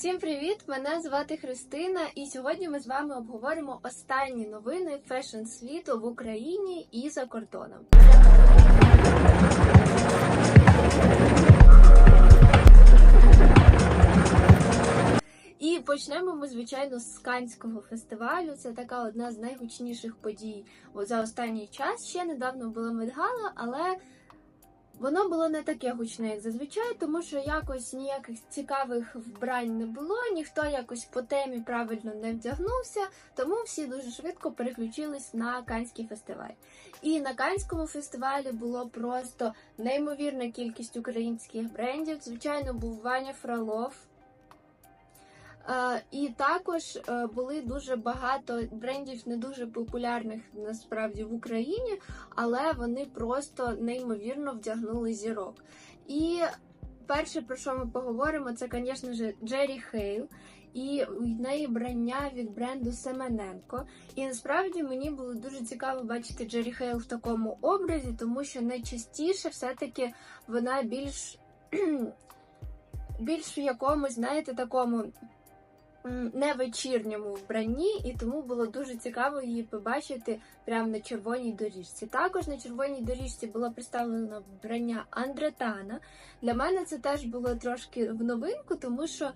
Всім привіт! Мене звати Христина, і сьогодні ми з вами обговоримо останні новини фешн світу в Україні і за кордоном. І почнемо ми, звичайно, з Канського фестивалю. Це така одна з найгучніших подій за останній час. Ще недавно була Медгала, але Воно було не таке гучне, як зазвичай, тому що якось ніяких цікавих вбрань не було, ніхто якось по темі правильно не вдягнувся, тому всі дуже швидко переключились на Канський фестиваль. І на Канському фестивалі було просто неймовірна кількість українських брендів. Звичайно, був Ваня Фролов. Е, І також е, були дуже багато брендів, не дуже популярних насправді в Україні, але вони просто неймовірно вдягнули зірок. І перше, про що ми поговоримо, це, звісно ж, Джері Хейл. І в неї брання від бренду Семененко. І насправді мені було дуже цікаво бачити Джері Хейл в такому образі, тому що найчастіше все-таки вона більш більш в якомусь, знаєте, такому не вечірньому вбранні, і тому було дуже цікаво її побачити прямо на червоній доріжці. Також на червоній доріжці було представлено вбрання Андретана. Для мене це теж було трошки в новинку, тому що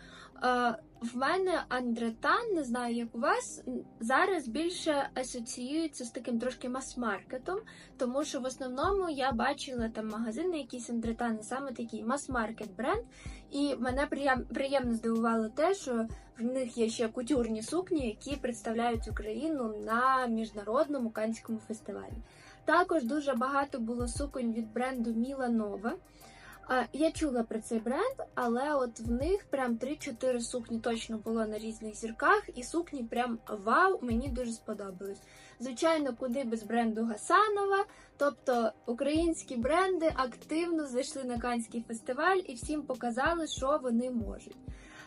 е, в мене Андретан, не знаю, як у вас, зараз більше асоціюється з таким трошки мас-маркетом, тому що в основному я бачила там магазини, якісь Андретани, саме такий мас-маркет бренд. І мене приєм- приємно здивувало те, що в них є ще кутюрні сукні, які представляють Україну на міжнародному канському фестивалі. Також дуже багато було суконь від бренду Міла Нова. Я чула про цей бренд, але от в них прям 3-4 сукні точно було на різних зірках, і сукні прям вау, мені дуже сподобались. Звичайно, куди без бренду Гасанова. Тобто українські бренди активно зайшли на Канський фестиваль і всім показали, що вони можуть.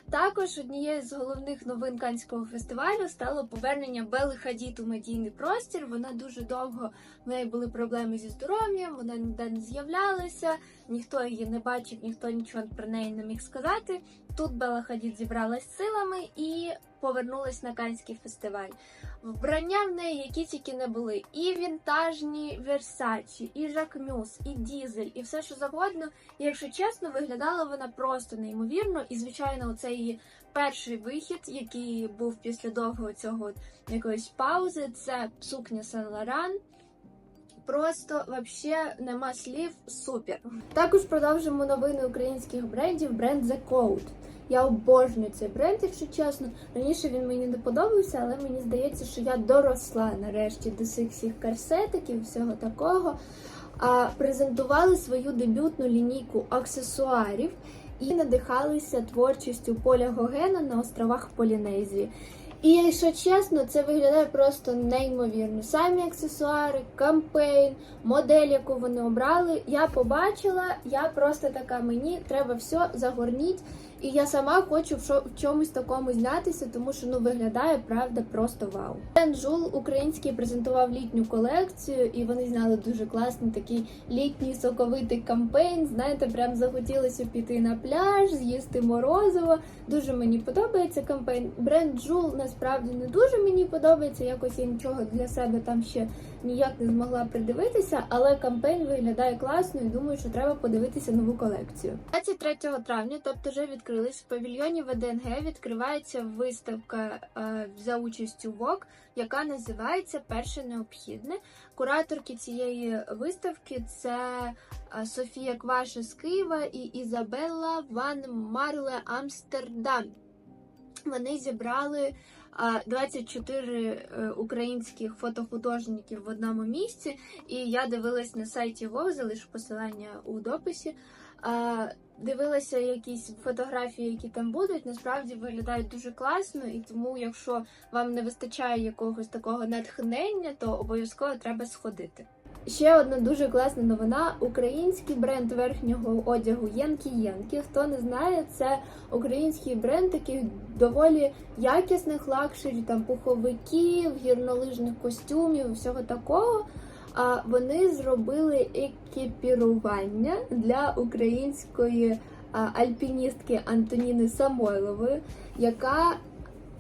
Також однією з головних новин Канського фестивалю стало повернення Бели Хадід у медійний простір. Вона дуже довго в неї були проблеми зі здоров'ям, вона ніде не з'являлася, ніхто її не бачив, ніхто нічого про неї не міг сказати. Тут Бела Хадід зібралась силами і повернулась на Канський фестиваль. Вбрання в неї, які тільки не були, і вінтажні Версачі, і Жакмюс, і Дізель, і все, що завгодно. І, якщо чесно, виглядала вона просто неймовірно. І, звичайно, оцей її перший вихід, який був після довгого цього якоїсь паузи, це сукня Сен Лоран. Просто вообще нема слів супер. Також продовжимо новини українських брендів. Бренд The Code. Я обожнюю цей бренд, якщо чесно. Раніше він мені не подобався, але мені здається, що я доросла нарешті до цих всіх корсетиків, всього такого. А презентували свою дебютну лінійку аксесуарів і надихалися творчістю Поля Гогена на островах Полінезії. І якщо чесно, це виглядає просто неймовірно. Самі аксесуари, кампейн, модель, яку вони обрали, я побачила. Я просто така, мені треба все загорніть. І я сама хочу в чомусь такому знятися, тому що ну виглядає правда просто вау. Бренд Жул український презентував літню колекцію, і вони зняли дуже класний такий літній соковитий кампейн. Знаєте, прям захотілося піти на пляж, з'їсти морозиво. Дуже мені подобається кампейн. Бренд Жул насправді не дуже мені подобається. Якось я нічого для себе там ще ніяк не змогла придивитися, але кампейн виглядає класно і думаю, що треба подивитися нову колекцію. 23 травня, тобто вже відкрились в павільйоні ВДНГ. Відкривається виставка е, за участю ВОК, яка називається Перше необхідне. Кураторки цієї виставки це е, Софія Кваша з Києва і Ізабелла Ван Марле Амстердам. Вони зібрали а, 24 е, українських фотохудожників в одному місці, і я дивилась на сайті Вов, залишу посилання у дописі. Дивилася якісь фотографії, які там будуть. Насправді виглядають дуже класно, і тому, якщо вам не вистачає якогось такого натхнення, то обов'язково треба сходити. Ще одна дуже класна новина: український бренд верхнього одягу Янкі Янкі. Хто не знає, це український бренд таких доволі якісних лакшері, там пуховиків, гірнолижних костюмів, всього такого. А вони зробили екіпірування для української альпіністки Антоніни Самойлової, яка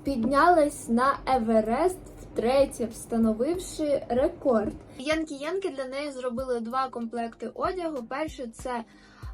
піднялась на Еверест втретє, встановивши рекорд. Янки-янки для неї зробили два комплекти одягу. Перший це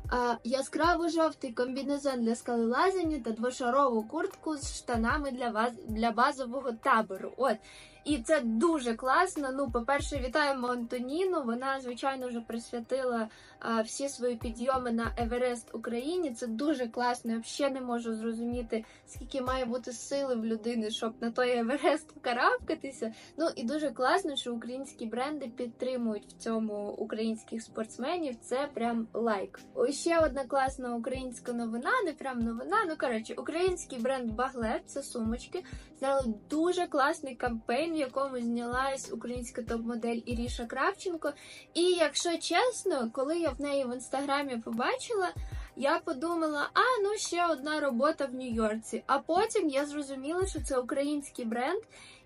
а, яскраво-жовтий комбінезон для скалелазання та двошарову куртку з штанами для ваз... для базового табору. От. І це дуже класно. Ну, по-перше, вітаємо Антоніну. Вона, звичайно, вже присвятила а, всі свої підйоми на Еверест Україні. Це дуже класно. Я взагалі не можу зрозуміти, скільки має бути сили в людини, щоб на той Еверест вкарабкатися. Ну і дуже класно, що українські бренди підтримують в цьому українських спортсменів. Це прям лайк. Ще одна класна українська новина, не прям новина. Ну коротше, український бренд Баглет, це сумочки, зняли дуже класний кампейн, в якому знялась українська топ-модель Іріша Кравченко. І якщо чесно, коли я в неї в інстаграмі побачила. Я подумала, а ну ще одна робота в Нью-Йорці. А потім я зрозуміла, що це український бренд,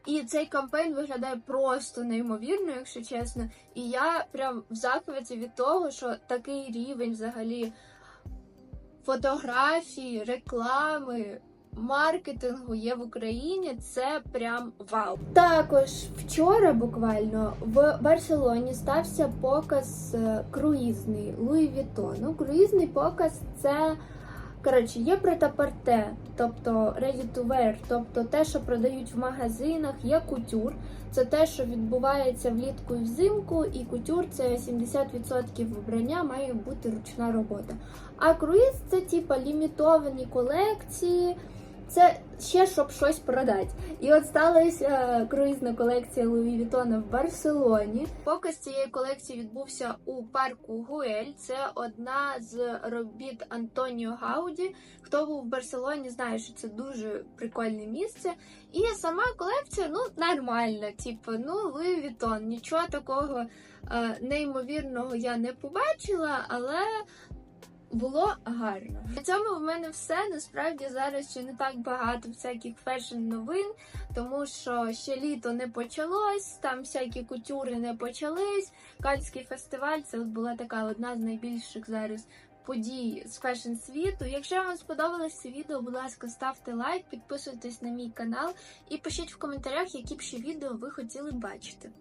і цей кампейн виглядає просто неймовірно, якщо чесно. І я прям в захваті від того, що такий рівень взагалі фотографії, реклами. Маркетингу є в Україні, це прям вау. Також вчора буквально в Барселоні стався показ е, круїзний Луї Вітону. Круїзний показ це коротше є претапорте, тобто ready to wear, тобто те, що продають в магазинах, є кутюр. Це те, що відбувається влітку і взимку, і кутюр це 70% вбрання має бути ручна робота. А круїз це типа лімітовані колекції. Це ще щоб щось продати. І от сталася е, круїзна колекція Луї Вітона в Барселоні. Показ цієї колекції відбувся у парку Гуель. Це одна з робіт Антоніо Гауді. Хто був в Барселоні, знає, що це дуже прикольне місце. І сама колекція ну нормальна. Типу, ну Луї Вітон. Нічого такого е, неймовірного я не побачила, але. Було гарно. На цьому в мене все. Насправді зараз ще не так багато всяких фешн новин, тому що ще літо не почалось, там всякі кутюри не почались. Кальський фестиваль це була така одна з найбільших зараз подій з фешн світу. Якщо вам сподобалось це відео, будь ласка, ставте лайк, підписуйтесь на мій канал і пишіть в коментарях, які б ще відео ви хотіли бачити.